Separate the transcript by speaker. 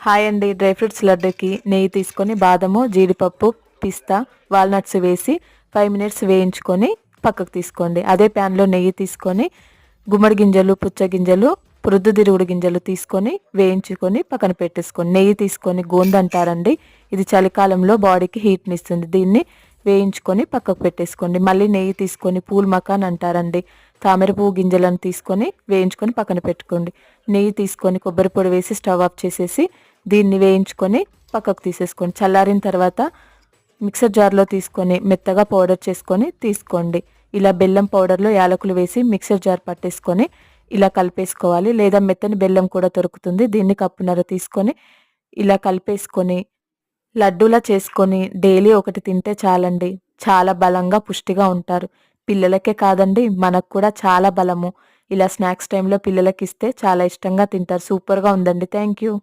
Speaker 1: Hi అండి. Dry fruits లడ్డుకి నెయ్యి తీసుకొని బాదము జీడిపప్పు పిస్తా వాల్నట్స్ వేసి ఫైవ్ మినిట్స్ వేయించుకొని పక్కకు తీసుకోండి. అదే ప్యాన్లో నెయ్యి తీసుకొని గుమ్మడి గింజలు పుచ్చ గింజలు ప్రొద్దుతిరుగుడు గింజలు తీసుకొని వేయించుకొని పక్కన పెట్టేసుకోండి. నెయ్యి తీసుకొని గోంద అంటారండి. ఇది చలికాలంలో బాడీకి హీట్ని ఇస్తుంది. దీన్ని వేయించుకొని పక్కకు పెట్టేసుకోండి. మళ్ళీ నెయ్యి తీసుకొని పూల్ మకాన్ అంటారండి. తామర పువ్వు గింజలను తీసుకొని వేయించుకొని పక్కన పెట్టుకోండి. నెయ్యి తీసుకొని కొబ్బరి పొడి వేసి స్టవ్ ఆఫ్ చేసేసి దీన్ని వేయించుకొని పక్కకు తీసేసుకోండి. చల్లారిన తర్వాత మిక్సర్ జార్లో తీసుకొని మెత్తగా పౌడర్ చేసుకొని తీసుకోండి. ఇలా బెల్లం పౌడర్లో యాలకులు వేసి మిక్సర్ జార్ పట్టేసుకొని ఇలా కలిపేసుకోవాలి. లేదా మెత్తని బెల్లం కూడా దొరుకుతుంది. దీన్ని కప్పునర తీసుకొని ఇలా కలిపేసుకొని లడ్డూలా చేసుకొని డైలీ ఒకటి తింటే చాలండి. చాలా బలంగా పుష్టిగా ఉంటారు. పిల్లలకే కాదండి మనకు కూడా చాలా బలము. ఇలా స్నాక్స్ టైంలో పిల్లలకి ఇస్తే చాలా ఇష్టంగా తింటారు. సూపర్గా ఉందండి. Thank you